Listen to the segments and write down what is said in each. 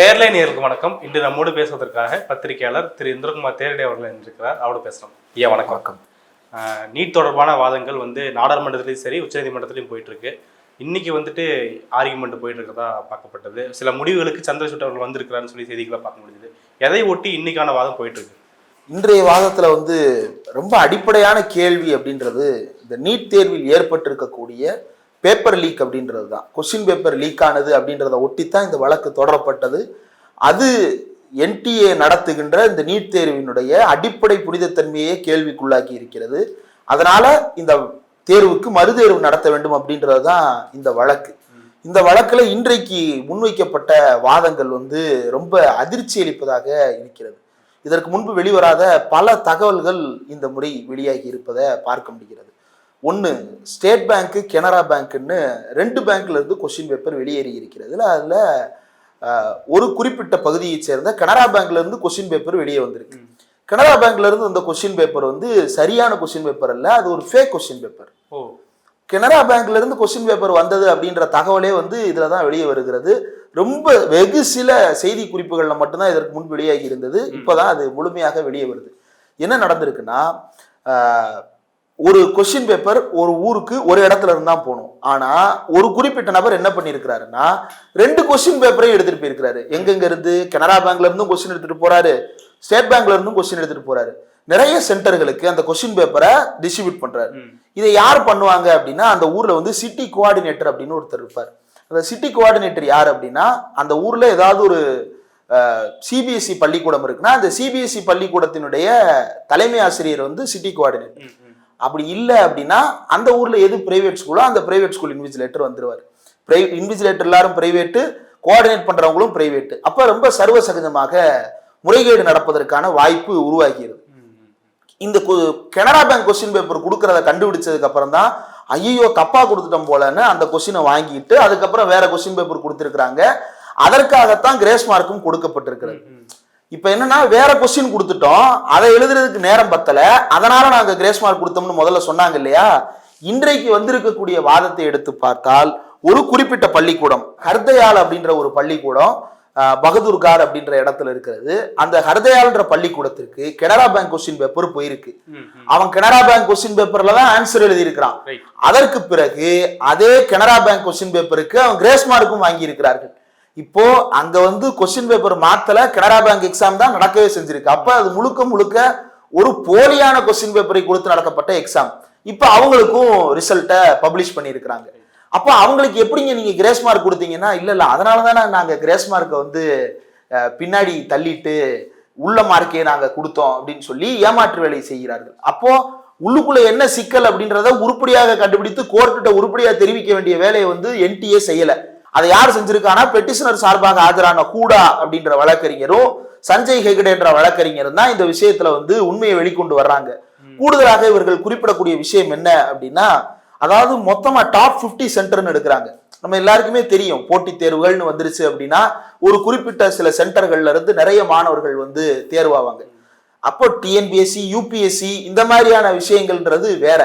பேர்லை நேருக்கு வணக்கம். இன்று நம்மோடு பேசுவதற்காக பத்திரிகையாளர் திரு இந்திரகுமார் தேரடி அவர்கள் இருக்கிறார் அவரோட பேசலாம். ஐயா வணக்கம். வணக்கம். நீட் தொடர்பான வாதங்கள் வந்து நாடாளுமன்றத்திலையும் சரி உச்சநீதிமன்றத்திலையும் போயிட்டு இருக்கு இன்னைக்கு வந்துட்டு ஆர்குமெண்ட் போயிட்டு இருக்கிறதா பார்க்கப்பட்டது. சில முடிவுகளுக்கு சந்திரசூட் அவர்கள் வந்திருக்கிறாருன்னு சொல்லி செய்திகளை பார்க்க முடியுது எதை ஒட்டி இன்னைக்கான வாதம் போயிட்டு இருக்கு இன்றைய வாதத்துல வந்து ரொம்ப அடிப்படையான கேள்வி அப்படின்றது இந்த நீட் தேர்வில் ஏற்பட்டிருக்கக்கூடிய பேப்பர் லீக் அப்படின்றது தான். கொஸ்டின் பேப்பர் லீக் ஆனது அப்படின்றத ஒட்டித்தான் இந்த வழக்கு தொடரப்பட்டது. அது என்டிஏ நடத்துகின்ற இந்த நீட் தேர்வினுடைய அடிப்படை புனிதத்தன்மையே கேள்விக்குள்ளாக்கி இருக்கிறது. அதனால இந்த தேர்வுக்கு மறுதேர்வு நடத்த வேண்டும் அப்படின்றது தான் இந்த வழக்கு. இந்த வழக்கில் இன்றைக்கு முன்வைக்கப்பட்ட வாதங்கள் வந்து ரொம்ப அதிர்ச்சி அளிப்பதாக இருக்கிறது. இதற்கு முன்பு வெளிவராத பல தகவல்கள் இந்த முறை வெளியாகி இருப்பதை பார்க்க முடிகிறது. ஒன்று ஸ்டேட் பேங்க்கு கனரா பேங்க்குன்னு ரெண்டு பேங்க்ல இருந்து கொஸ்டின் பேப்பர் வெளியேறி இருக்கிறது அதில் ஒரு குறிப்பிட்ட பகுதியைச் சேர்ந்த கனரா பேங்க்ல இருந்து கொஸ்டின் பேப்பர் வெளியே வந்திருக்கு. கனரா பேங்க்ல இருந்து வந்த கொஸ்டின் பேப்பர் வந்து சரியான கொஸ்டின் பேப்பர் அல்ல அது ஒரு ஃபேக் கொஸ்டின் பேப்பர் ஓ. கனரா பேங்க்ல இருந்து கொஸ்டின் பேப்பர் வந்தது அப்படின்ற தகவலே வந்து இதுல தான் வெளியே வருகிறது. ரொம்ப வெகு சில செய்தி குறிப்புகள்ல மட்டும்தான் இதற்கு முன் வெளியாகி இருந்தது. இப்போதான் அது முழுமையாக வெளியே வருது. என்ன நடந்திருக்குன்னா ஒரு கொஸ்டின் பேப்பர் ஒரு ஊருக்கு ஒரு இடத்துல இருந்து போகணும் ஆனா ஒரு குறிப்பிட்ட நபர் என்ன பண்ணியிருக்கிறாருன்னா ரெண்டு கொஸ்டின் பேப்பரையும் எடுத்துட்டு போயிருக்கிறாரு. எங்கெங்க இருந்து? கனரா பேங்க்ல இருந்தும் கொஸ்டின் எடுத்துட்டு போறாரு. ஸ்டேட் பேங்க்ல இருந்தும் கொஸ்டின் எடுத்துட்டு போறாரு. நிறைய சென்டர்களுக்கு அந்த கொஸ்டின் பேப்பரை டிஸ்ட்ரிபியூட் பண்றாரு. இதை யார் பண்ணுவாங்க அப்படின்னா அந்த ஊர்ல வந்து சிட்டி கோஆர்டினேட்டர் அப்படின்னு ஒருத்தர் இருப்பார். அந்த சிட்டி கோஆர்டினேட்டர் யார் அப்படின்னா அந்த ஊர்ல ஏதாவது ஒரு சிபிஎஸ்சி பள்ளிக்கூடம் இருக்குன்னா அந்த சிபிஎஸ்சி பள்ளிக்கூடத்தினுடைய தலைமை ஆசிரியர் வந்து சிட்டி கோஆர்டினேட்டர். அப்படி இல்லை அப்படின்னா அந்த ஊரில் எது பிரைவேட் ஸ்கூலோ அந்த பிரைவேட் ஸ்கூல் இன்விஜிலேட்டர் வந்துடுவார் பிரை இன்விஜிலேட்டர் எல்லாரும் பிரைவேட்டு கோஆர்டினேட் பண்ணுறவங்களும் பிரைவேட்டு அப்போ ரொம்ப சர்வ சகஜமாக முறைகேடு நடப்பதற்கான வாய்ப்பு உருவாகிறது. இந்த கு- கனரா பேங்க் கொஸ்டின் பேப்பர் கொடுக்கறத கண்டுபிடிச்சதுக்கு அப்புறம் தான் ஐயோ தப்பா கொடுத்துட்டோம் போலன்னு அந்த கொஸ்டினை வாங்கிட்டு அதுக்கப்புறம் வேற கொஸ்டின் பேப்பர் கொடுத்துருக்குறாங்க. அதற்காகத்தான் கிரேஸ் மார்க்கும் கொடுக்கப்பட்டிருக்கிறது. இப்ப என்னன்னா வேற கொஸ்டின் கொடுத்துட்டோம். அதை எழுதுறதுக்கு நேரம் பத்தல. அதனால நாங்க கிரேஸ் மார்க் கொடுத்தோம்னு முதல்ல சொன்னாங்க இல்லையா? இன்றைக்கு வந்திருக்கக்கூடிய வாதத்தை எடுத்து பார்த்தால் ஒரு குறிப்பிட்ட பள்ளிக்கூடம் ஹர்தயால் அப்படின்ற ஒரு பள்ளிக்கூடம் பகதூர்கார் அப்படின்ற இடத்துல இருக்கிறது. அந்த ஹர்தயால்ன்ற பள்ளிக்கூடத்திற்கு கனரா பேங்க் கொஸ்டின் பேப்பர் போயிருக்கு. அவன் கனரா பேங்க் கொஸ்டின் பேப்பர்ல தான் ஆன்சர் எழுதியிருக்கிறான். அதற்கு பிறகு அதே கனரா பேங்க் கொஸ்டின் பேப்பருக்கு அவன் கிரேஸ் மார்க்கும் வாங்கி இருக்கிறார்கள் இப்போ அங்க வந்து கொஸ்டின் பேப்பர் மாத்தல கனரா பேங்க் எக்ஸாம் தான் நடக்கவே செஞ்சிருக்கு. அப்ப அது முழுக்க முழுக்க ஒரு போலியான கொஸ்டின் பேப்பரை கொடுத்து நடக்கப்பட்ட எக்ஸாம் இப்போ அவங்களுக்கும் ரிசல்ட்டை பப்ளிஷ் பண்ணியிருக்கிறாங்க. அப்போ அவங்களுக்கு எப்படிங்க நீங்க கிரேஸ் மார்க் கொடுத்தீங்கன்னா இல்ல இல்ல அதனால தானே நாங்க கிரேஸ் மார்க்கை வந்து பின்னாடி தள்ளிட்டு உள்ள மார்க்கே நாங்க கொடுத்தோம் அப்படின்னு சொல்லி ஏமாற்று வேலை செய்கிறார்கள். அப்போ உள்ளுக்குள்ள என்ன சிக்கல் அப்படின்றத உருப்படியாக கண்டுபிடித்து கோர்ட்டுகிட்ட உருப்படியாக தெரிவிக்க வேண்டிய வேலையை வந்து என்டிஏ செய்யலை. அதை யார் செஞ்சிருக்கானா? பெட்டிஷனர் சார்பாக ஆஜரான கூடா அப்படின்ற வழக்கறிஞரும் சஞ்சய் ஹெகடே என்ற வழக்கறிஞரும் தான் இந்த விஷயத்துல வந்து உண்மையை வெளிக்கொண்டு வர்றாங்க. கூடுதலாக இவர்கள் குறிப்பிடக்கூடிய விஷயம் என்ன அப்படின்னா அதாவது மொத்தமா டாப் 50 சென்டர்னு எடுக்கிறாங்க. நம்ம எல்லாருக்குமே தெரியும் போட்டித் தேர்வுகள்னு வந்துருச்சு அப்படின்னா ஒரு குறிப்பிட்ட சில சென்டர்கள்ல இருந்து நிறைய மாணவர்கள் வந்து தேர்வாவாங்க. அப்போ டிஎன்பிஎஸ்சி யூபிஎஸ்சி இந்த மாதிரியான விஷயங்கள்ன்றது வேற.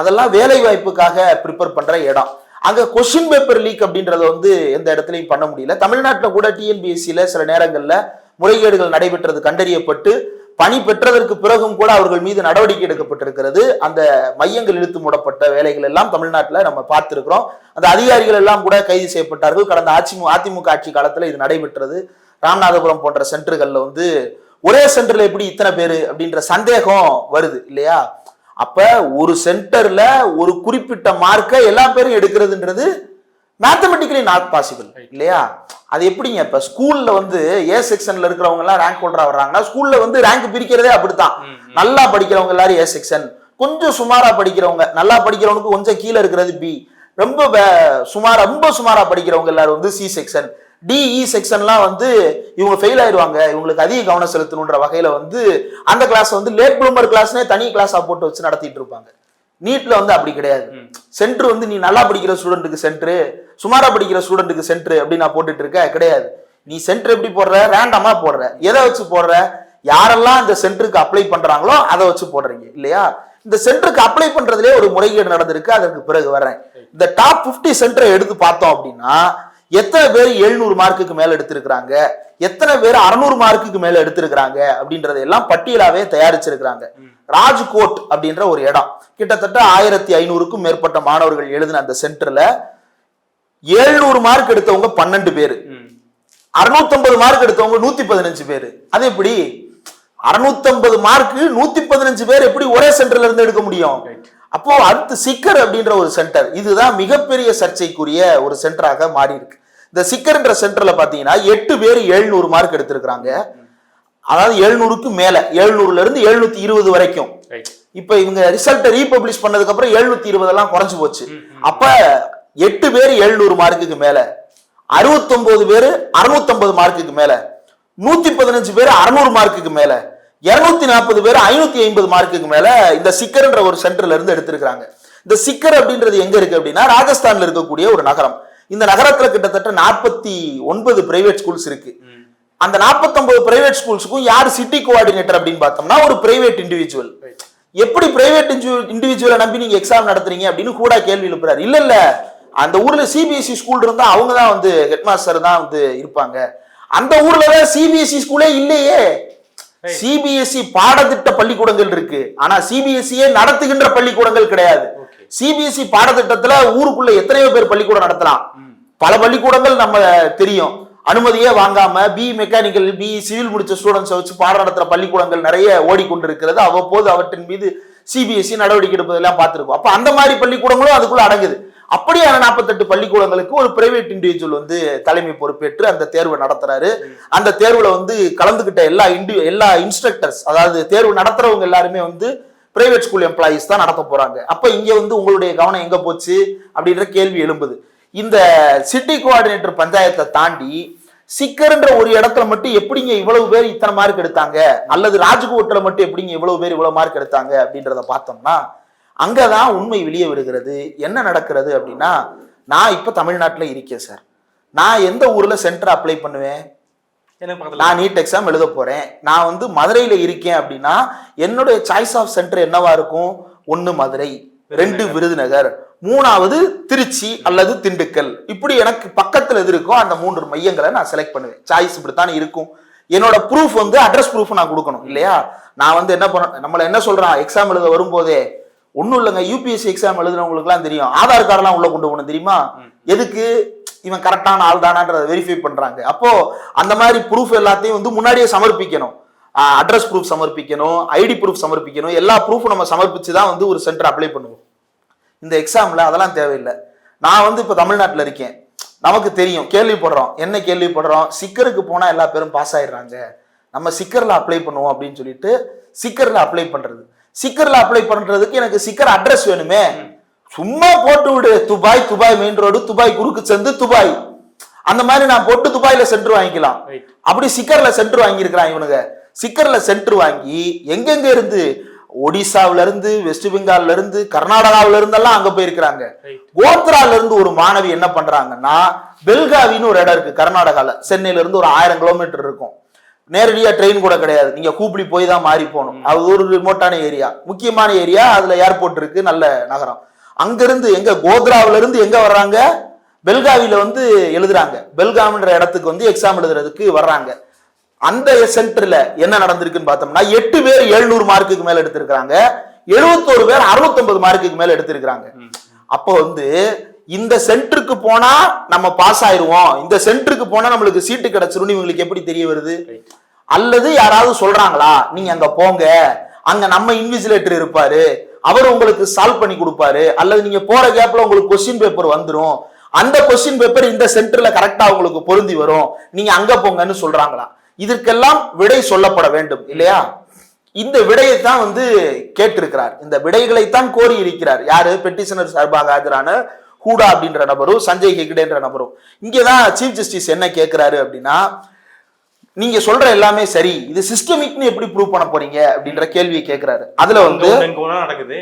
அதெல்லாம் வேலை வாய்ப்புக்காக ப்ரிப்பேர் பண்ற இடம். அங்க கொஸ்டின் பேப்பர் லீக் அப்படின்றத வந்து எந்த இடத்துலையும் பண்ண முடியல. தமிழ்நாட்டில் கூட டிஎன்பிஎஸ்சியில சில நேரங்களில் முறைகேடுகள் நடைபெற்றது கண்டறியப்பட்டு பணி பெற்றதற்கு பிறகும் கூட அவர்கள் மீது நடவடிக்கை எடுக்கப்பட்டிருக்கிறது. அந்த மையங்கள் இழுத்து மூடப்பட்ட வேலைகள் எல்லாம் தமிழ்நாட்டில் நம்ம பார்த்துருக்கிறோம். அந்த அதிகாரிகள் எல்லாம் கூட கைது செய்யப்பட்டார்கள். கடந்த அதிமுக அதிமுக ஆட்சி காலத்தில் இது நடைபெற்றது. ராமநாதபுரம் போன்ற சென்டர்களில் வந்து ஒரே சென்டரில் எப்படி இத்தனை பேர் அப்படின்ற சந்தேகம் வருது இல்லையா? அப்ப ஒரு சென்டர்ல ஒரு குறிப்பிட்ட மார்க்கை எல்லா பேரும் எடுக்கிறதுன்றது மேத்தமெட்டிக்கலி நாட் பாசிபிள் இல்லையா? அது எப்படிங்க இப்ப ஸ்கூல்ல வந்து ஏ செக்ஷன்ல இருக்கிறவங்க எல்லாம் ரேங்க் ஹோல்டரா வர்றாங்கன்னா ஸ்கூல்ல வந்து ரேங்க் பிரிக்கிறதே அப்படித்தான். நல்லா படிக்கிறவங்க எல்லாரும் ஏ செக்ஷன் கொஞ்சம் சுமாரா படிக்கிறவங்க நல்லா படிக்கிறவனுக்கு கொஞ்சம் கீழே இருக்கிறது பி ரொம்ப சுமாரா ரொம்ப சுமாரா படிக்கிறவங்க எல்லாரும் வந்து சி செக்ஷன் டிஇ செக்ஷன்லாம் வந்து இவங்க ஃபெயில் ஆயிடுவாங்க. இவங்களுக்கு அதிக கவனம் செலுத்தணுன்ற வகையில வந்து அந்த கிளாஸ் வந்து லேட் ப்ளூமர் கிளாஸ்னே தனி கிளாஸா போட்டு வச்சு நடத்திட்டு இருப்பாங்க. நீட்ல வந்து அப்படி கிடையாது. சென்டர் வந்து நீ நல்லா படிக்கிற ஸ்டூடெண்ட்டுக்கு சென்டர் சுமாரா படிக்கிற ஸ்டூடெண்ட்டுக்கு சென்டர் அப்படி நான் போட்டுட்டு இருக்க கிடையாது. நீ சென்டர் எப்படி போடுற? ரேண்டமா போடுற. எதை வச்சு போடுற? யாரெல்லாம் இந்த சென்டருக்கு அப்ளை பண்றாங்களோ அதை வச்சு போடுறீங்க இல்லையா? இந்த சென்டருக்கு அப்ளை பண்றதுலயே ஒரு முறைகேடு நடந்திருக்கு. அதற்கு பிறகு வர்றேன். இந்த டாப் 50 சென்டரை எடுத்து பார்த்தோம் அப்படின்னா எத்தனை பேர் எழுநூறு மார்க்குக்கு மேல எடுத்திருக்கிறாங்க? எத்தனை பேர் அறுநூறு மார்க்குக்கு மேல எடுத்திருக்கிறாங்க? அப்படின்றதை எல்லாம் பட்டியலாவே தயாரிச்சிருக்கிறாங்க. ராஜ்கோட் அப்படின்ற ஒரு இடம். கிட்டத்தட்ட ஆயிரத்தி ஐநூறுக்கும் மேற்பட்ட மாணவர்கள் எழுதின அந்த சென்டர்ல எழுநூறு மார்க் எடுத்தவங்க பன்னெண்டு பேர். அறுநூத்தம்பது மார்க் எடுத்தவங்க நூத்தி பதினஞ்சு பேர். அது எப்படி? அறுநூத்தம்பது மார்க் நூத்தி பதினஞ்சு பேர் எப்படி ஒரே சென்டர்ல இருந்து எடுக்க முடியும். அப்போ அடுத்து சிக்கர் அப்படின்ற ஒரு சென்டர் இதுதான் மிகப்பெரிய சர்ச்சைக்குரிய ஒரு சென்டராக மாறி இருக்கு இந்த சிக்கர்ன்ற சென்டர்ல பாத்தீங்கன்னா எட்டு பேர் எழுநூறு மார்க் எடுத்திருக்கிறாங்க. அதாவது எழுநூறுக்கு மேல எழுநூறுல இருந்து எழுநூத்தி இருபது வரைக்கும். இப்ப இவங்க ரிசல்ட்டை ரீபப்ளிஷ் பண்ணதுக்கு அப்புறம் எழுநூத்தி இருபது எல்லாம் குறைஞ்சு போச்சு. அப்ப எட்டு பேர் எழுநூறு மார்க்குக்கு மேல அறுபத்தொன்பது பேர் அறுநூத்தம்பது மார்க்குக்கு மேல நூத்தி பதினஞ்சு பேர் அறுநூறு மார்க்குக்கு மேல இருநூத்தி நாற்பது பேர் ஐநூத்தி ஐம்பது மார்க்குக்கு மேல இந்த சிக்கர்ன்ற ஒரு சென்டர்ல இருந்து எடுத்திருக்காங்க இந்த சிக்கர் அப்படின்றது எங்க இருக்கு அப்படின்னா ராஜஸ்தான்ல இருக்கக்கூடிய ஒரு நகரம். இந்த நகரத்துல கிட்டத்தட்ட நாற்பத்தி ஒன்பது பிரைவேட் ஸ்கூல்ஸ் இருக்கு. அந்த 49 பிரைவேட் ஸ்கூல்ஸுக்கும் யார் சிட்டி கோஆர்டினேட்டர் அப்படின்னு பார்த்தோம்னா ஒரு பிரைவேட் இண்டிவிஜுவல் எப்படி பிரைவேட் இண்டிவிஜுவலை நம்பி நீங்க எக்ஸாம் நடத்துறீங்க அப்படின்னு கூட கேள்வி எழுப்புறாரு. இல்ல இல்ல. அந்த ஊர்ல சிபிஎஸ்இ ஸ்கூல் இருந்தா அவங்க தான் வந்து ஹெட் மாஸ்டர் தான் வந்து இருப்பாங்க. அந்த ஊர்ல தான் சிபிஎஸ்இ ஸ்கூலே இல்லையே. Right. சிபிஎஸ்இ பாடத்திட்ட பள்ளிக்கூடங்கள் இருக்கு. ஆனா சிபிஎஸ்இயே நடத்துகின்ற பள்ளிக்கூடங்கள் கிடையாது. சிபிஎஸ்இ பாடத்திட்டத்துல ஊருக்குள்ள எத்தனையோ பேர் பள்ளிக்கூடம் நடத்தலாம். பல பள்ளிக்கூடங்கள் நம்ம தெரியும். அனுமதியே வாங்காம பி மெக்கானிக்கல் பி சிவில் முடிச்ச ஸ்டூடெண்ட்ஸை வச்சு பாடம் நடத்துற பள்ளிக்கூடங்கள் நிறைய ஓடிக்கொண்டிருக்கிறது. அவ்வப்போது அவற்றின் மீது சிபிஎஸ்இ நடவடிக்கை எடுப்பதெல்லாம் பார்த்திருக்கோம். அப்ப அந்த மாதிரி பள்ளிக்கூடங்களும் அதுக்குள்ள அடங்குது. அப்படியான நாற்பத்தெட்டு பள்ளிக்கூடங்களுக்கு ஒரு பிரைவேட் இண்டிவிஜுவல் வந்து தலைமை பொறுப்பேற்று அந்த தேர்வை நடத்துறாரு. அந்த தேர்வுல வந்து கலந்துகிட்ட எல்லா இண்டி எல்லா இன்ஸ்ட்ரக்டர்ஸ் அதாவது தேர்வு நடத்துறவங்க எல்லாருமே வந்து பிரைவேட் ஸ்கூல் எம்ப்ளாயீஸ் தான் நடத்த போறாங்க. அப்ப இங்க வந்து உங்களுடைய கவனம் எங்க போச்சு? அப்படின்ற கேள்வி எழும்புது. இந்த சிட்டி கோஆர்டினேட்டர் பஞ்சாயத்தை தாண்டி சிக்கர்ன்ற ஒரு இடத்துல மட்டும் எப்படிங்க இவ்வளவு பேர் இத்தனை மார்க் எடுத்தாங்க? அல்லது ராஜ்கோட்டில் மட்டும் எப்படிங்க இவ்வளவு பேர் இவ்வளவு மார்க் எடுத்தாங்க? அப்படின்றத பார்த்தோம்னா அங்கதான் உண்மை வெளியே வருகிறது. என்ன நடக்கிறது அப்படின்னா நான் இப்ப தமிழ்நாட்டுல இருக்கேன் சார். நான் எந்த ஊர்ல சென்டர் அப்ளை பண்ணுவேன்? நான் நீட் எக்ஸாம் எழுத போறேன். நான் வந்து மதுரையில இருக்கேன் அப்படின்னா என்னுடைய சாய்ஸ் ஆஃப் சென்டர் என்னவா இருக்கும்? ஒன்னு மதுரை ரெண்டு விருதுநகர் மூணாவது திருச்சி அல்லது திண்டுக்கல். இப்படி எனக்கு பக்கத்துல எது இருக்கோ அந்த மூன்று மையங்களை நான் செலக்ட் பண்ணுவேன். சாய்ஸ் இப்படித்தான் இருக்கும். என்னோட ப்ரூஃப் வந்து அட்ரஸ் ப்ரூஃப் நான் கொடுக்கணும் இல்லையா? நான் வந்து என்ன பண்ண நம்மள என்ன சொல்றான்? எக்ஸாம் எழுத வரும்போதே ஒண்ணும் இல்லைங்க யூபிஎஸ்சி எக்ஸாம் எழுதுனவங்களுக்குலாம் தெரியும். ஆதார் கார்டெல்லாம் உள்ள கொண்டு போகணும் தெரியுமா? எதுக்கு? இவன் கரெக்டான ஆள் தானான்றதை வெரிஃபை பண்றாங்க. அப்போ அந்த மாதிரி ப்ரூஃப் எல்லாத்தையும் வந்து முன்னாடியே சமர்ப்பிக்கணும். அட்ரஸ் ப்ரூஃப் சமர்ப்பிக்கணும் ஐடி ப்ரூஃப் சமர்ப்பிக்கணும் எல்லா ப்ரூஃபும் நம்ம சமர்ப்பிச்சு தான் வந்து ஒரு சென்டர் அப்ளை பண்ணுவோம். இந்த எக்ஸாம்ல அதெல்லாம் தேவையில்லை. நான் வந்து இப்போ தமிழ்நாட்டில் இருக்கேன். நமக்கு தெரியும் கேள்விப்படுறோம். என்ன கேள்விப்படுறோம்? சிக்கருக்கு போனால் எல்லா பேரும் பாஸ் ஆயிடுறாங்க. நம்ம சிக்கரில் அப்ளை பண்ணுவோம் அப்படின்னு சொல்லிட்டு சிக்கரில் அப்ளை பண்றது. சிக்கரில் அப்ளை பண்றதுக்கு எனக்கு சிக்கர் அட்ரஸ் வேணுமே. சும்மா போட்டு விடு. Dubai Dubai main road Dubai குறுக்கு சந்து துபாய். அந்த மாதிரி நான் போட்டு துபாயில சென்டர் வாங்கிக்கலாம். அப்படி சிக்கர்ல சென்டர் வாங்கியிருக்கிறான் இவனுங்க. சிக்கர்ல சென்டர் வாங்கி எங்கெங்க இருந்து? ஒடிசாவுல இருந்து வெஸ்ட் பெங்கால்ல இருந்து கர்நாடகாவுல இருந்தெல்லாம் அங்க போயிருக்கிறாங்க. கோத்ரால இருந்து ஒரு மாணவி என்ன பண்றாங்கன்னா பெல்காவின்னு ஒரு இடம் இருக்கு கர்நாடகால. சென்னையில இருந்து ஒரு ஆயிரம் கிலோமீட்டர் இருக்கும். நேரடியா ட்ரெயின் கூட கிடையாது. நீங்க கூப்பிடி போய் தான் மாறி போகணும். அது ஒரு ரிமோட்டான ஏரியா முக்கியமான ஏரியா அதுல ஏர்போர்ட் இருக்கு நல்ல நகரம். அங்கிருந்து எங்க கோத்ராவுல இருந்து எங்க வர்றாங்க? பெல்காவில வந்து எழுதுறாங்க. பெல்காம்ன்ற இடத்துக்கு வந்து எக்ஸாம் எழுதுறதுக்கு வர்றாங்க. அந்த சென்டர்ல என்ன நடந்திருக்குன்னு பார்த்தோம்னா எட்டு பேர் எழுநூறு மார்க்குக்கு மேல எடுத்திருக்காங்க எழுபத்தோரு பேர் 650 மார்க்குக்கு மேல எடுத்திருக்காங்க அப்போ வந்து இந்த சென்டருக்கு போனா நம்ம பாஸ் ஆயிருவோம். இந்த சென்டருக்கு போனா நம்மளுக்கு சீட்டு கிடைச்சிரும் இவங்களுக்கு எப்படி தெரிய வருது? அல்லது யாராவது சொல்றாங்களா நீங்க அங்க போங்க. அங்க நம்ம இன்விஜிலேட்டர் இருப்பாரு. அவர் உங்களுக்கு சால்வ் பண்ணி கொடுப்பாரு. அல்லது நீங்க போற கேப்ல உங்களுக்கு கொஸ்டின் பேப்பர் வந்துரும். அந்த கொஸ்டின் பேப்பர் இந்த சென்டர்ல கரெக்டா உங்களுக்கு பொருந்தி வரும். நீங்க அங்க போங்கன்னு சொல்றாங்களா? இதற்கெல்லாம் விடை சொல்லப்பட வேண்டும் இல்லையா? இந்த விடையை தான் வந்து கேட்டிருக்கிறார். இந்த விடைகளைத்தான் கோரி இருக்கிறார் யாரு? பெட்டிஷனர் சார்பாக ஆஜரான ஹூடா அப்படின்ற நபரும் சஞ்சய் ஹெக்டேன்ற நபரும். இங்கதான் சீஃப் ஜஸ்டிஸ் என்ன கேட்கிறாரு அப்படின்னா நீங்க சொல்ற எல்லாமே சரி இது சிஸ்டமிக்னு எப்படி ப்ரூவ் பண்ண போறீங்க அப்படின்ற கேள்வியை கேட்கிறாரு அதுல வந்து நடக்குது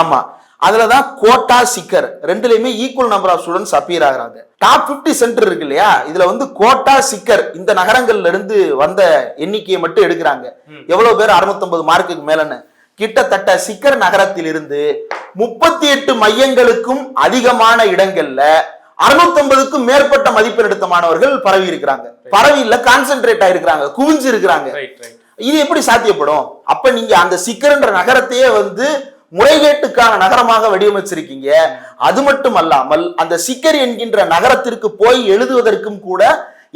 ஆமா. அதுலதான் Kota Sikar ரெண்டுலயுமே equal number of students appear ஆகுறாங்க. டாப் 50 சென்டர் இருக்கு இல்லையா? இதுல வந்து கோட்டா சிக்கர் இந்த நகரங்கள்ல இருந்து வந்த எண்ணிக்கையை மட்டும் எடுக்கிறாங்க. எவ்வளவு பேர்? 650 மார்க்குக்கு மேலன்னு. கிட்டத்தட்ட சிக்கர் நகரத்தில் இருந்து முப்பத்தி எட்டு மையங்களுக்கும் அதிகமான இடங்கள்ல அறுநூத்தம்பதுக்கும் மேற்பட்ட மதிப்பெண் எடுத்த மாணவர்கள் பரவி இருக்கிறாங்க. பரவி இல்ல கான்சென்ட்ரேட் ஆயிருக்கிறாங்க குவிஞ்சு இருக்கிறாங்க இது எப்படி சாத்தியப்படும்? அப்ப நீங்க அந்த சிக்கர்ன்ற நகரத்தையே வந்து முறைகேட்டுக்கான நகரமாக வடிவமைச்சிருக்கீங்க. அது மட்டும் அல்லாமல் அந்த சிக்கர் என்கின்ற நகரத்திற்கு போய் எழுதுவதற்கும் கூட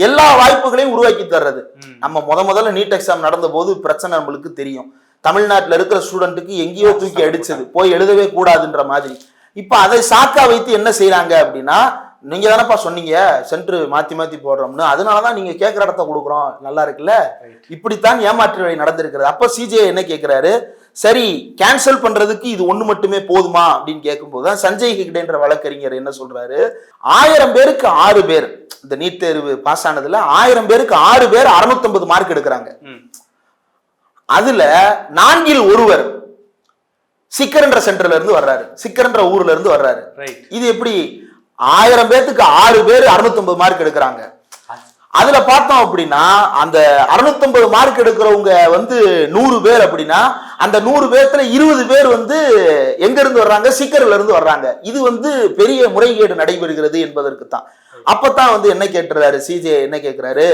எல்லா வாய்ப்புகளையும் உருவாக்கி தர்றது. நம்ம முத முதல்ல நீட் எக்ஸாம் நடந்த போது பிரச்சனை நம்மளுக்கு தெரியும். தமிழ்நாட்டுல இருக்கிற ஸ்டூடெண்ட்டுக்கு எங்கேயோ தூக்கி அடிச்சது. போய் எழுதவே கூடாதுன்ற மாதிரி. இப்ப அதை சாக்கா வைத்து என்ன செய்றாங்க அப்படின்னா நீங்க தானப்பா சொன்னீங்க சென்டர் மாத்தி மாத்தி போடுறோம்னு. அதனாலதான் நீங்க கேட்கிற இடத்த கொடுக்குறோம். நல்லா இருக்குல்ல? இப்படித்தான் ஏமாற்று வேலை நடந்திருக்கிறது. அப்ப சிஜே என்ன கேட்கிறாரு சரி கேன்சல் பண்றதுக்கு இது ஒண்ணு மட்டுமே போதுமா? அப்படின்னு கேட்கும்போது தான் சஞ்சய் ஹெக்டேன்ற வழக்கறிஞர் என்ன சொல்றாரு? ஆயிரம் பேருக்கு ஆறு பேர். இந்த நீட் தேர்வு பாஸ் ஆனதுல ஆயிரம் பேருக்கு ஆறு பேர் 650 மார்க் எடுக்கிறாங்க. அதுல நான்கில் ஒருவர் சிக்கர்ன்ற சென்டர்ல இருந்து வர்றாரு. சிக்கர்ன்ற ஊர்ல இருந்து வர்றாரு. இது எப்படி? ஆயிரம் பேத்துக்கு ஆறு பேர் 650 மார்க் எடுக்கிறாங்க. அதுல பார்த்தோம் அப்படின்னா அந்த 650 மார்க் எடுக்கிறவங்க வந்து நூறு பேர் அப்படின்னா அந்த நூறு பேர்த்துல இருபது பேர் வந்து எங்க இருந்து வர்றாங்க? சிக்கர்ல இருந்து வர்றாங்க. இது வந்து பெரிய முறைகேடு நடைபெறுகிறது என்பதற்கு தான் அப்பதான் வந்து என்ன கேட்டுறாரு? சிஜே என்ன கேட்கிறாரு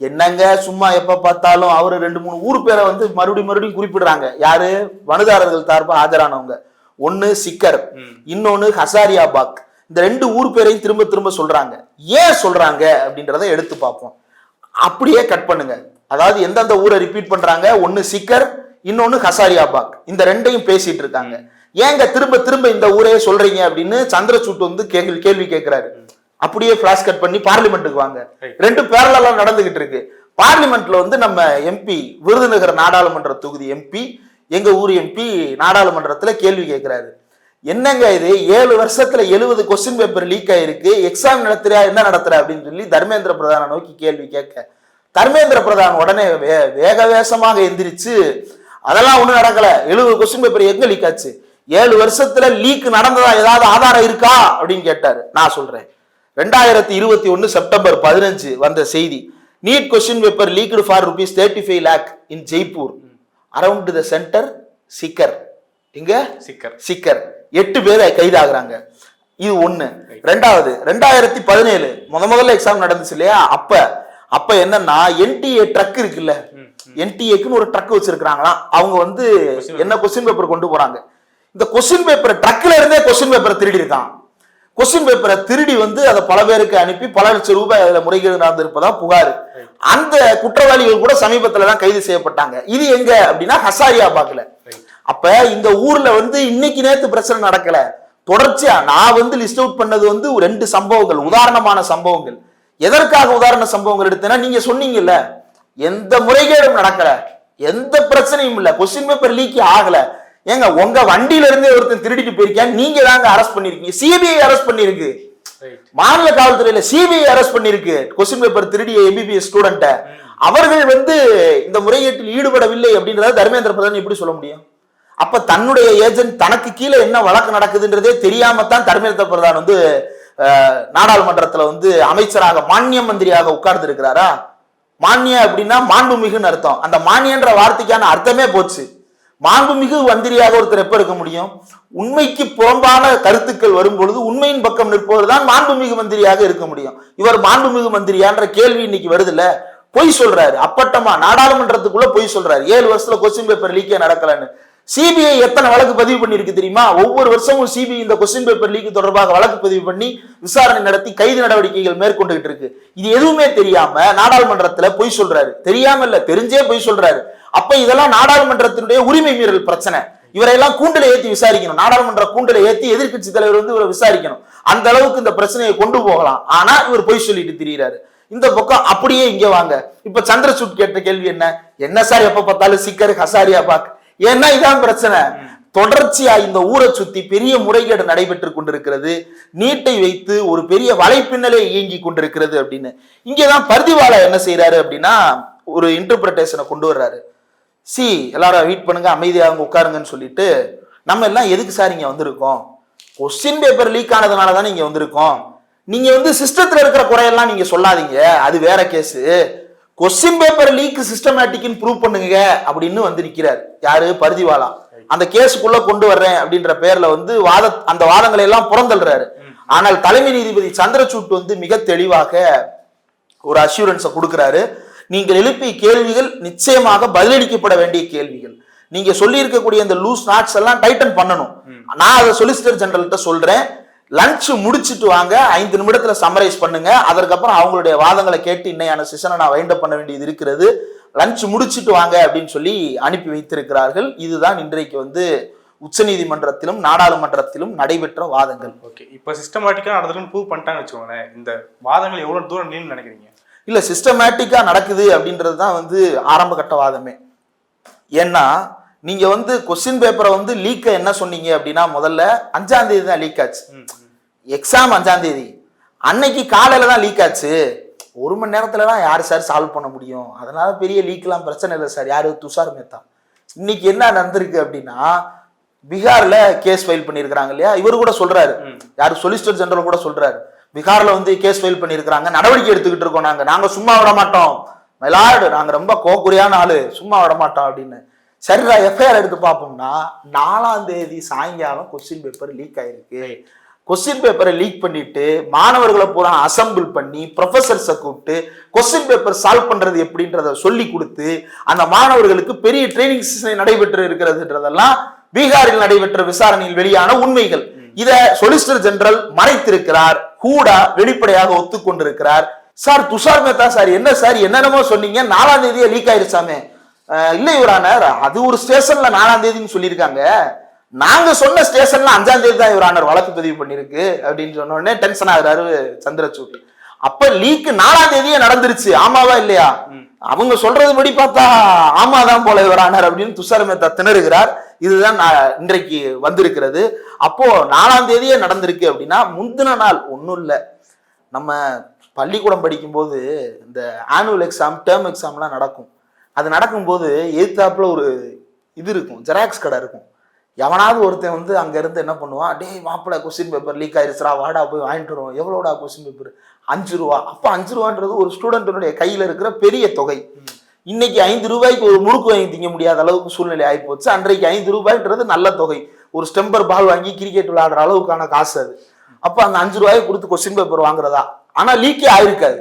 என்னங்க சும்மா எப்ப பார்த்தாலும் அவரு ரெண்டு மூணு ஊர் பேரை வந்து மறுபடியும் மறுபடியும் குறிப்பிடுறாங்க. யாரு? மனுதாரர்கள் சார்பா ஆஜரானவங்க. ஒன்னு சிக்கர் ம். இன்னொன்னு ஹசாரியாபாக். இந்த ரெண்டு ஊர் பேரையும் திரும்ப திரும்ப சொல்றாங்க. ஏன் சொல்றாங்க அப்படின்றத எடுத்து பார்ப்போம். அப்படியே கட் பண்ணுங்க. அதாவது எந்தெந்த ஊரை ரிப்பீட் பண்றாங்க? ஒன்னு சிக்கர் இன்னொன்னு ஹசாரியாபாக். இந்த ரெண்டையும் பேசிட்டு இருக்காங்க. ஏங்க திரும்ப திரும்ப இந்த ஊரே சொல்றீங்க அப்படின்னு சந்திரசூட் வந்து கேள்வி கேள்வி கேட்கிறாரு அப்படியே பிளாஷ் கட் பண்ணி பார்லிமெண்ட்டுக்கு வாங்க. Right. ரெண்டு பேரலாம் நடந்துகிட்டு இருக்கு. பார்லிமெண்ட்ல வந்து நம்ம எம்பி விருதுநகர் நாடாளுமன்ற தொகுதி எம்பி எங்க ஊர் எம்பி நாடாளுமன்றத்துல கேள்வி கேட்கிறாரு என்னங்க இது? ஏழு வருஷத்துல எழுபது கொஸ்டின் பேப்பர் லீக் ஆயிருக்கு. எக்ஸாம் நடத்துறியா? என்ன நடத்துற? அப்படின்னு சொல்லி தர்மேந்திர பிரதானை நோக்கி கேள்வி கேட்க. தர்மேந்திர பிரதான் உடனே வே வேக வேகமாக எந்திரிச்சு அதெல்லாம் ஒண்ணும் நடக்கல. எழுபது கொஸ்டின் பேப்பர் எங்க லீக் ஆச்சு? ஏழு வருஷத்துல லீக் நடந்ததா ஏதாவது ஆதாரம் இருக்கா? அப்படின்னு கேட்டாரு. நான் சொல்றேன். ரெண்டாயிரத்தி இருபத்தி ஒன்னு செப்டம்பர் பதினஞ்சு வந்த செய்தி NEET question paper leaked for rupees thirty five lakh in Jaipur around the centre Sikar இங்க சிக்கர் சிக்கர் எட்டு பேர் கைதாகிறாங்க. இது ஒண்ணு. ரெண்டாவது ரெண்டாயிரத்தி பதினேழு முத முதல்ல எக்ஸாம் நடந்துச்சு இல்லையா? அப்ப அப்ப என்னன்னா என்டிஏ ட்ரக் இருக்குல்ல? என்டிஏக்குன்னு ஒரு ட்ரக் வச்சிருக்காங்களாம் அவங்க வந்து என்ன கொஸ்டின் பேப்பர் கொண்டு போறாங்க? இந்த கொஸ்டின் பேப்பர் ட்ரக்ல இருந்தே கொஸ்டின் பேப்பரை திருடி இருக்கான் கொஸ்டின் பேப்பரை திருடி வந்து அதை பல பேருக்கு அனுப்பி பல லட்சம் ரூபாய் அதில் முறைகேடு நடந்திருப்பதா புகார். அந்த குற்றவாளிகள் கூட சமீபத்துல தான் கைது செய்யப்பட்டாங்க. இது எங்க அப்படின்னா ஹசாரியாபாக்ல. ரைட் அப்ப இந்த ஊர்ல வந்து இன்னைக்கு நேத்து பிரச்சனை நடக்கல. தொடர்ச்சியா நான் வந்து லிஸ்ட் அவுட் பண்ணது வந்து ரெண்டு சம்பவங்கள் உதாரணமான சம்பவங்கள். எதற்காக உதாரண சம்பவங்கள் எடுத்தேன்னா நீங்க சொன்னீங்கல்ல எந்த முறைகேடும் நடக்கல. எந்த பிரச்சனையும் இல்லை. கொஸ்டின் பேப்பர் லீக் ஆகல. ஏங்க உங்க வண்டியில இருந்தே ஒருத்தன் திருடிட்டு போயிருக்கேன் நீங்க தாங்க அரெஸ்ட் பண்ணிருக்கீங்க. சிபிஐ அரெஸ்ட் பண்ணிருக்கு மாநில காவல்துறையில சிபிஐ அரெஸ்ட் பண்ணிருக்கு கொஸ்டின் பேப்பர் திருடிய எம்பிபிஎஸ் ஸ்டூடெண்ட்ட அவர்கள் வந்து இந்த முறைகேட்டில் ஈடுபடவில்லை அப்படின்றத தர்மேந்திர பிரதான் எப்படி சொல்ல முடியும்? அப்ப தன்னுடைய ஏஜென்ட் தனக்கு கீழே என்ன வழக்கு நடக்குதுன்றதே தெரியாம தான் தர்மேந்திர பிரதான் வந்து நாடாளுமன்றத்துல வந்து அமைச்சராக மானிய மந்திரியாக உட்கார்ந்து இருக்கிறாரா மானிய அப்படின்னா மாண்புமிகுன்னு அர்த்தம். அந்த மானியன்ற வார்த்தைக்கான அர்த்தமே போச்சு. மாண்புமிகு மந்திரியாக ஒருத்தர் எப்ப இருக்க முடியும். உண்மைக்கு புறம்பான கருத்துக்கள் வரும் பொழுது உண்மையின் பக்கம் நிற்பவர்தான் மாண்புமிகு மந்திரியாக இருக்க முடியும். இவர் மாண்புமிகு மந்திரியான்ற கேள்வி இன்னைக்கு வருதுல்ல? பொய் சொல்றாரு. அப்பட்டமா நாடாளுமன்றத்துக்குள்ள பொய் சொல்றாரு. ஏழு வருஷத்துல கொஸ்டின் பேப்பர் லீக்கே நடக்கலன்னு. சிபிஐ எத்தனை வழக்கு பதிவு பண்ணிருக்கு தெரியுமா? ஒவ்வொரு வருஷமும் சிபிஐ இந்த கொஸ்டின் பேப்பர் லீக் தொடர்பாக வழக்கு பதிவு பண்ணி விசாரணை நடத்தி கைது நடவடிக்கைகள் மேற்கொண்டுகிட்டு இருக்கு. இது எதுவுமே தெரியாம நாடாளுமன்றத்துல பொய் சொல்றாரு. தெரியாம இல்ல தெரிஞ்சே பொய் சொல்றாரு. அப்ப இதெல்லாம் நாடாளுமன்றத்தினுடைய உரிமை மீறல் பிரச்சனை. இவரையெல்லாம் கூண்டில ஏத்தி விசாரிக்கணும். நாடாளுமன்ற கூண்டில ஏத்தி எதிர்க்கட்சி தலைவர் வந்து இவரை விசாரிக்கணும். அந்த அளவுக்கு இந்த பிரச்சனையை கொண்டு போகலாம். ஆனா இவர் பொய் சொல்லிட்டு திரியிறாரு. இந்த பக்கம் அப்படியே இங்க வாங்க. இப்ப சந்திரசூட் கேட்ட கேள்வி என்ன? என்ன சார் எப்ப பார்த்தாலும் சிக்கர் ஹசாரியா பாக். ஏன்னா இதான் பிரச்சனை. தொடர்ச்சியா இந்த ஊரை சுத்தி பெரிய முறைகேடு நடைபெற்று கொண்டிருக்கிறது. நீட்டை வைத்து ஒரு பெரிய வலைப்பின்னலே இயங்கி கொண்டிருக்கிறது அப்படின்னு. இங்கதான் பருதிவாலா என்ன செய்யறாரு அப்படின்னா ஒரு இன்டர்பிரட்டேஷனை கொண்டு வர்றாரு. சி எல்லாரும் வெயிட் பண்ணுங்க அமைதியாக உட்காருங்கன்னு சொல்லிட்டு நம்ம எல்லாம் எதுக்கு சார் இங்க வந்திருக்கோம்? கொஸ்டின் பேப்பர் லீக் ஆனதுனால தானே இங்க வந்திருக்கோம். நீங்க வந்து சிஸ்டத்துல இருக்கிற குறையெல்லாம் நீங்க சொல்லாதீங்க. அது வேற கேஸு கொஸ்டின் பேப்பர் லீக் சிஸ்டமேட்டிக்னு ப்ரூவ் பண்ணுங்க அப்படின்னு வந்து நிற்கிறார் யாரு? பருதிவாலா. அந்த கேஸுக்குள்ள கொண்டு வர்றேன் அப்படின்ற பேர்ல வந்து வாத அந்த வாதங்களை எல்லாம் புறந்தள்ளுறாரு. ஆனால் தலைமை நீதிபதி சந்திரசூட் வந்து மிக தெளிவாக ஒரு அஷூரன்ஸை கொடுக்குறாரு. நீங்கள் எழுப்பிய கேள்விகள் நிச்சயமாக பதிலளிக்கப்பட வேண்டிய கேள்விகள். நீங்க சொல்லி இருக்கக்கூடிய இந்த லூஸ் நாட்ஸ் எல்லாம் டைட்டன் பண்ணணும். நான் அதை சொலிசிட்டர் ஜெனரல்கிட்ட சொல்றேன். லஞ்ச் முடிச்சிட்டு வாங்க. ஐந்து நிமிடத்துல சம்மரைஸ் பண்ணுங்க. அதற்கப்புறம் அவங்களுடைய வாதங்களை கேட்டு இன்னையான செஷனை நான் வைண்டப் பண்ண வேண்டியது இருக்கிறது. லஞ்ச் முடிச்சிட்டு வாங்க அப்படின்னு சொல்லி அனுப்பி வைத்திருக்கிறார்கள். இதுதான் இன்றைக்கு வந்து உச்சநீதிமன்றத்திலும் நாடாளுமன்றத்திலும் நடைபெற்ற வாதங்கள். ஓகே இப்போ சிஸ்டமேட்டிக்காக நடந்துருன்னு ப்ரூவ் பண்ணிட்டாங்கன்னு வச்சுக்கோங்களேன். இந்த வாதங்கள் எவ்வளோ தூரம் நீன்னு நினைக்கிறீங்க? இல்ல சிஸ்டமேட்டிக்கா நடக்குது அப்படின்றது தான் வந்து ஆரம்ப கட்ட வாதமே ஏன்னா நீங்க வந்து கொஸ்டின் பேப்பரை வந்து லீக்க என்ன சொன்னீங்க அப்படின்னா முதல்ல அஞ்சாம் தேதி தான் லீக் ஆச்சு. எக்ஸாம் அஞ்சாம் தேதி. அன்னைக்கு காலையில தான் லீக் ஆச்சு. ஒரு மணி நேரத்துல தான் யார் சார் சால்வ் பண்ண முடியும்? அதனால பெரிய லீக்லாம் பிரச்சனை இல்லை சார் யாரு? துஷார் மேத்தா. இன்னைக்கு என்ன நடந்திருக்கு அப்படின்னா பீகார்ல கேஸ் ஃபைல் பண்ணியிருக்கிறாங்க இல்லையா? இவர் கூட சொல்றாரு. யாரு? சொலிசிட்டர் ஜெனரல் கூட சொல்றாரு. பீகார்ல வந்து கேஸ் ஃபைல் பண்ணியிருக்கிறாங்க. நடவடிக்கை எடுத்துக்கிட்டு இருக்கோம் நாங்க. நாங்க சும்மா விட மாட்டோம். விளையாடு நாங்க ரொம்ப கோக்குறியான ஆளு. சும்மா விட மாட்டோம் அப்படின்னு. சரிடா எஃப்ஐஆர் எடுத்து பார்ப்போம்னா நாலாம் தேதி சாயங்காலம் கொஸ்டின் பேப்பர் லீக் ஆயிருக்கு. கொஸ்டின் பேப்பரை லீக் பண்ணிட்டு மாணவர்களை பூரா அசம்பிள் பண்ணி ப்ரொஃபசர்ஸை கூப்பிட்டு கொஸ்டின் பேப்பர் சால்வ் பண்றது எப்படின்றத சொல்லி கொடுத்து அந்த மாணவர்களுக்கு பெரிய ட்ரைனிங் செஷன் நடைபெற்று இருக்கிறதுன்றதெல்லாம் பீகாரில் நடைபெற்ற விசாரணையில் வெளியான உண்மைகள். இத சொலிசிட்டர் ஜெனரல் மறைத்திருக்கிறார் ஹூடா வெளிப்படையாக ஒத்துக்கொண்டிருக்கிறார். சார் துஷார் மேத்தா சார் என்ன சார் என்னென்னமோ சொன்னீங்க நாலாம் தேதியே லீக் ஆயிருச்சாமே இல்லை இவரானர் அது ஒரு ஸ்டேஷன்ல நாலாம் தேதின்னு சொல்லியிருக்காங்க. நாங்க சொன்ன ஸ்டேஷன்ல அஞ்சாம் தேதி தான் இவரானர் வழக்கு பதிவு பண்ணிருக்கு அப்படின்னு சொன்ன உடனே டென்ஷன் ஆகுறாரு சந்திரசூட். அப்ப லீக் நாலாம் தேதியே நடந்துருச்சு ஆமாவா இல்லையா? அவங்க சொல்றது படி பார்த்தா ஆமாதான் போல இவரானர் அப்படின்னு துஷார் மேத்தா திணறுகிறார். இதுதான் நான் இன்றைக்கு வந்திருக்கிறது. அப்போ நாலாம் தேதியே நடந்திருக்கு அப்படின்னா முந்தின நாள் ஒன்றும் இல்லை. நம்ம பள்ளிக்கூடம் படிக்கும்போது இந்த ஆனுவல் எக்ஸாம் டேர்ம் எக்ஸாம்லாம் நடக்கும். அது நடக்கும்போது எதிர்த்தாப்புல ஒரு இது இருக்கும் ஜெராக்ஸ் கடை இருக்கும். எவனாவது ஒருத்தன் வந்து அங்கேருந்து என்ன பண்ணுவான்? டேய் மாப்பிள்ளை கொஸ்டின் பேப்பர் லீக் ஆயிருச்சுரா வாடா போய் வாங்கிட்டு வருவோம். எவ்வளோடா கொஸ்டின் பேப்பர் அஞ்சு ரூபா. அப்போ அஞ்சு ரூபான்றது ஒரு ஸ்டூடெண்ட்டினுடைய கையில் இருக்கிற பெரிய தொகை. இன்னைக்கு ஐந்து ரூபாய்க்கு ஒரு முறுக்கு வாங்கி திங்க முடியாத அளவுக்கு சூழ்நிலை ஆயிப்போச்சு. அன்றைக்கு ஐந்து ரூபாய்ன்றது நல்ல தொகை. ஒரு ஸ்டெம்பர் பால் வாங்கி கிரிக்கெட் விளையாடுற அளவுக்கான காசு அது. அப்போ அந்த அஞ்சு ரூபாயை கொடுத்து கொஸ்டின் பேப்பர் வாங்குறதா? ஆனா லீக்கே ஆயிருக்காது.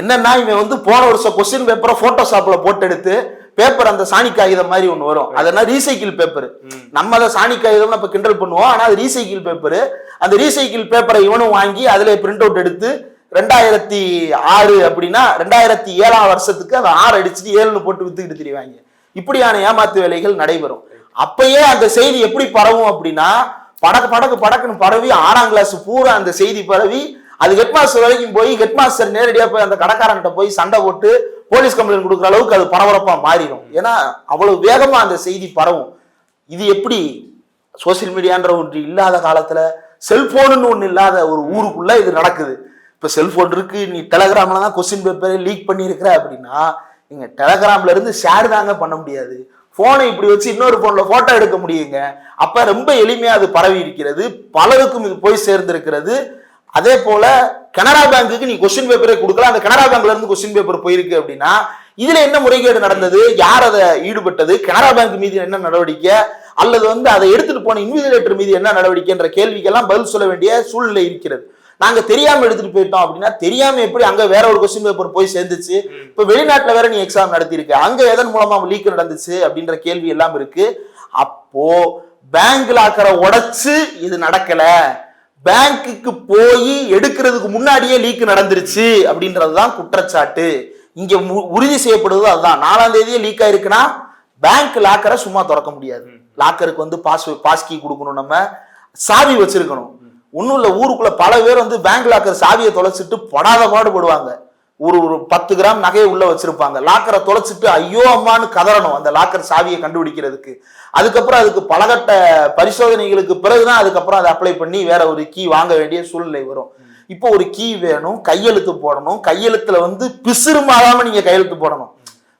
என்னன்னா இவன் வந்து போன வருஷம் கொஸ்டின் பேப்பரை போட்டோஷாப்ல போட்டு எடுத்து பேப்பர் அந்த சாணி காகிதம் மாதிரி ஒன்று வரும். அதெல்லாம் ரீசைக்கிள் பேப்பர் நம்ம அதை சாணி காகிதம்னு இப்ப கிண்டல் பண்ணுவோம். ஆனா அது ரீசைக்கிள் பேப்பர் அந்த ரீசைக்கிள் பேப்பரை இவனும் வாங்கி அதுல பிரிண்ட் அவுட் எடுத்து ரெண்டாயிரத்தி ஆறு அப்படின்னா ரெண்டாயிரத்தி ஏழாம் வருஷத்துக்கு அதை ஆறு அடிச்சுட்டு ஏழுன்னு போட்டு வித்துக்கிட்டு திரிவாங்க. இப்படியான ஏமாத்து வேலைகள் நடைபெறும். அப்பயே அந்த செய்தி எப்படி பரவும் அப்படின்னா படக்கு படக்கு படக்குன்னு பரவி ஆறாம் கிளாஸ் பூரா அந்த செய்தி பரவி அது ஹெட்மாஸ்டர் வரைக்கும் போய் ஹெட்மாஸ்டர் நேரடியாக போய் அந்த கடைக்காரன்கிட்ட போய் சண்டை போட்டு போலீஸ் கம்ப்ளைண்ட் கொடுக்குற அளவுக்கு அது பரபரப்பாக மாறிடும். ஏன்னா அவ்வளவு வேகமாக அந்த செய்தி பரவும். இது எப்படி? சோசியல் மீடியான்ற ஒன்று இல்லாத காலத்தில் செல்போனுன்னு ஒன்று இல்லாத ஒரு ஊருக்குள்ளே இது நடக்குது. இப்போ செல்போன் இருக்கு நீ டெலகிராம்ல தான் கொஸ்டின் பேப்பரை லீக் பண்ணியிருக்கிற அப்படின்னா நீங்க டெலகிராம்ல இருந்து ஷேர் தாங்க பண்ண முடியாது. போனை இப்படி வச்சு இன்னொரு போன்ல போட்டோ எடுக்க முடியுங்க. அப்ப ரொம்ப எளிமையா அது பரவி இருக்கிறது. பலருக்கும் இது போய் சேர்ந்திருக்கிறது. அதே போல கனரா பேங்க்குக்கு நீ கொஸ்டின் பேப்பரே கொடுக்கலாம். அந்த கனரா பேங்க்ல இருந்து கொஸ்டின் பேப்பர் போயிருக்கு அப்படின்னா இதுல என்ன முறைகேடு நடந்தது? யார் அதை ஈடுபட்டது? கனரா பேங்க் மீது என்ன நடவடிக்கை? அல்லது வந்து அதை எடுத்துட்டு போன இன்விஜிலேட்டர் மீது என்ன நடவடிக்கைன்ற கேள்விக்கெல்லாம் பதில் சொல்ல வேண்டிய சூழ்நிலை இருக்கிறது. நாங்க தெரியாம எடுத்துட்டு போயிட்டோம் அப்படின்னா தெரியாம எப்படி அங்க வேற ஒரு கொஸ்டின் பேப்பர் போய் சேர்ந்துச்சு? இப்ப வெளிநாட்டுல வேற நீ எக்ஸாம் நடத்திருக்க அங்க எதன் மூலமா லீக் நடந்துச்சு அப்படின்ற கேள்வி எல்லாம் இருக்கு. அப்போ பேங்க் லாக்கரை உடைச்சு இது நடக்கல. பேங்க்குக்கு போய் எடுக்கிறதுக்கு முன்னாடியே லீக் நடந்துருச்சு அப்படின்றதுதான் குற்றச்சாட்டு. இங்க உறுதி செய்யப்படுவது அதுதான். நாலாம் தேதியே லீக் ஆயிருக்குன்னா பேங்க் லாக்கரை சும்மா திறக்க முடியாது. லாக்கருக்கு வந்து பாஸ் பாஸ்கி கொடுக்கணும் நம்ம. சாவி வச்சிருக்கணும். ஒன்றும் இல்லை ஊருக்குள்ள பல பேர் வந்து பேங்க் லாக்கர் சாவியை தொலைச்சிட்டு படாத பாடுபடுவாங்க ஒரு ஒரு பத்து கிராம் நகையை உள்ள வச்சிருப்பாங்க. லாக்கரை தொலைச்சிட்டு ஐயோ அம்மான்னு கதறணும் அந்த லாக்கர் சாவியை கண்டுபிடிக்கிறதுக்கு. அதுக்கப்புறம் அதுக்கு பலகட்ட பரிசோதனைகளுக்கு பிறகுதான் அதுக்கப்புறம் அதை அப்ளை பண்ணி வேற ஒரு கீ வாங்க வேண்டிய சூழ்நிலை வரும். இப்போ ஒரு கீ வேணும் கையெழுத்து போடணும். கையெழுத்துல வந்து பிசுறுமாகாம நீங்க கையெழுத்து போடணும்.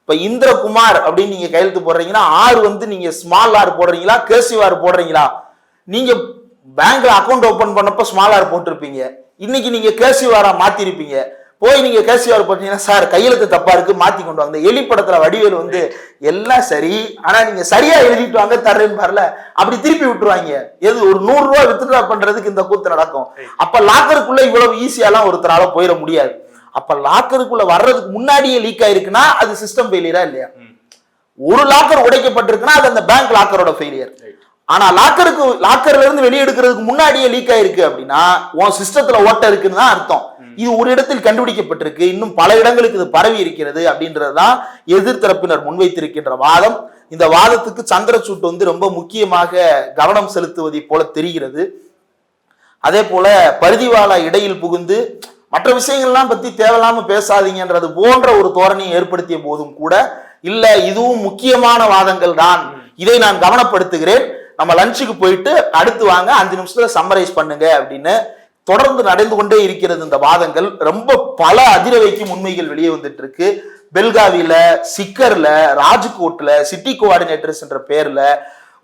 இப்ப இந்திரகுமார் அப்படின்னு நீங்க கையெழுத்து போடுறீங்கன்னா ஆறு வந்து நீங்க ஸ்மால் ஆர் போடுறீங்களா கேசிவ் ஆர் போடுறீங்களா? நீங்க பேங்க்ல அக்கௌண்ட் ஓபன் பண்ணப்ப ஸ்மால் ஆர் போட்டிருப்பீங்க. இன்னைக்கு நீங்க கேசிவ் ஆரா மாத்திருப்பீங்க. போய் நீங்க கேசிஆர் போட்டீங்கன்னா சார் கையெழுத்து தப்பா இருக்கு மாத்தி கொண்டு வாங்க. எலி படத்துல வடிவேல் வந்து எல்லாம் சரி ஆனா நீங்க சரியா எழுதிட்டு வாங்க தர்றேன்னு பாருல. அப்படி திருப்பி விட்டுருவாங்க. எது ஒரு நூறு ரூபாய் வித்ட்ரா பண்றதுக்கு இந்த கூத்து நடக்கும். அப்ப லாக்கருக்குள்ள இவ்வளவு ஈஸியாலாம் ஒருத்தரால போயிட முடியாது. அப்ப லாக்கருக்குள்ள வர்றதுக்கு முன்னாடியே லீக் ஆயிருக்குன்னா அது சிஸ்டம் ஃபெயிலியரா இல்லையா. ஒரு லாக்கர் உடைக்கப்பட்டிருக்குன்னா அது அந்த பேங்க் லாக்கரோட ஃபெயிலியர். ஆனா லாக்கருக்கு லாக்கர்ல இருந்து வெளியே எடுக்கிறதுக்கு முன்னாடியே லீக் ஆயிருக்கு அப்படின்னா உன் சிஸ்டத்துல ஓட்ட இருக்குன்னு தான் அர்த்தம். இது ஒரு இடத்தில் கண்டுபிடிக்கப்பட்டிருக்கு இன்னும் பல இடங்களுக்கு இது பரவி இருக்கிறது அப்படின்றதுதான் எதிர்த்தரப்பினர் முன்வைத்திருக்கின்ற வாதம். இந்த வாதத்துக்கு சந்திரசூட் வந்து ரொம்ப முக்கியமாக கவனம் செலுத்துவதை போல தெரிகிறது. அதே போல பருதிவாலா இடையில் புகுந்து மற்ற விஷயங்கள்லாம் பத்தி தேவையில்லாம பேசாதீங்கன்றது போன்ற ஒரு தோரணையை ஏற்படுத்திய போதும் கூட இல்ல இதுவும் முக்கியமான வாதங்கள் தான். இதை நான் கவனப்படுத்துகிறேன். நம்ம லஞ்சுக்கு போயிட்டு அடுத்து வாங்க அஞ்சு நிமிஷத்துல சம்மரைஸ் பண்ணுங்க அப்படின்னு தொடர்ந்து நடந்து கொண்டே இருக்கிறது இந்த வாதங்கள். ரொம்ப பல அதிர வைக்கும் உண்மைகள் வெளியே வந்துட்டு இருக்கு பெல்காவில சிக்கர்ல ராஜ்கோட்ல சிட்டி கோஆர்டினேட்டர்ஸ் என்ற பேர்ல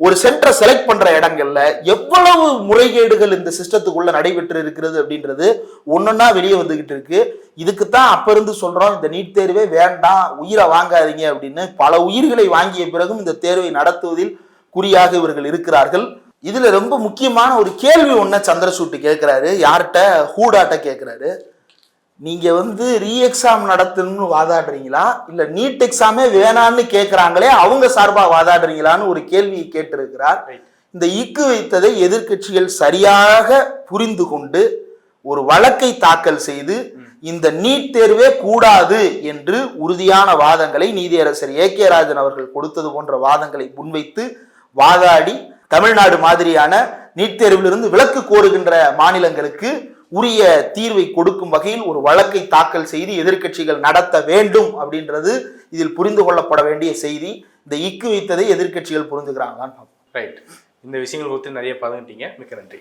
ஒரு சென்டரை செலக்ட் பண்ற இடங்கள்ல எவ்வளவு முறைகேடுகள் இந்த சிஸ்டத்துக்குள்ள நடைபெற்று இருக்கிறது அப்படின்றது ஒன்னொன்னா வெளியே வந்துகிட்டு இருக்கு இதுக்கு தான் அப்ப இருந்து சொல்றோம் இந்த நீட் தேர்வே வேண்டாம் உயிரை வாங்காதீங்க அப்படின்னு பல உயிர்களை வாங்கிய பிறகும் இந்த தேர்வை நடத்துவதில் குறியாக இவர்கள் இருக்கிறார்கள். இதுல ரொம்ப முக்கியமான ஒரு கேள்வி ஒன்ன சந்திரசூட்டு கேட்கிறாரு யார்கிட்ட? ஹூடாட்ட கேட்கிறாரு நீங்க வந்து ரீ எக்ஸாம் நடத்தணும்னு வாதாடுறீங்களா? இல்ல நீட் எக்ஸாமே வேணான்னு கேட்கறாங்களே அவங்க சார்பா வாதாடுறீங்களான்னு ஒரு கேள்வியை கேட்டிருக்கிறார். இந்த இக்கு வைத்ததை எதிர்க்கட்சிகள் சரியாக புரிந்து கொண்டு ஒரு வழக்கை தாக்கல் செய்து இந்த நீட் தேர்வே கூடாது என்று உறுதியான வாதங்களை நீதியரசர் ஏ கே ராஜன் அவர்கள் கொடுத்தது போன்ற வாதங்களை முன்வைத்து வாதாடி தமிழ்நாடு மாதிரியான நீட் தேர்விலிருந்து விலக்கு கோருகின்ற மாநிலங்களுக்கு உரிய தீர்வை கொடுக்கும் வகையில் ஒரு வழக்கை தாக்கல் செய்து எதிர்க்கட்சிகள் நடத்த வேண்டும் அப்படின்றது இதில் புரிந்து கொள்ளப்பட வேண்டிய செய்தி. இந்த இக்கு வைத்ததை எதிர்க்கட்சிகள் புரிந்துக்கிறாங்களான்னு ரைட் இந்த விஷயங்கள் குறித்து நிறைய பகிர்ந்துட்டீங்க. மிக்க நன்றி.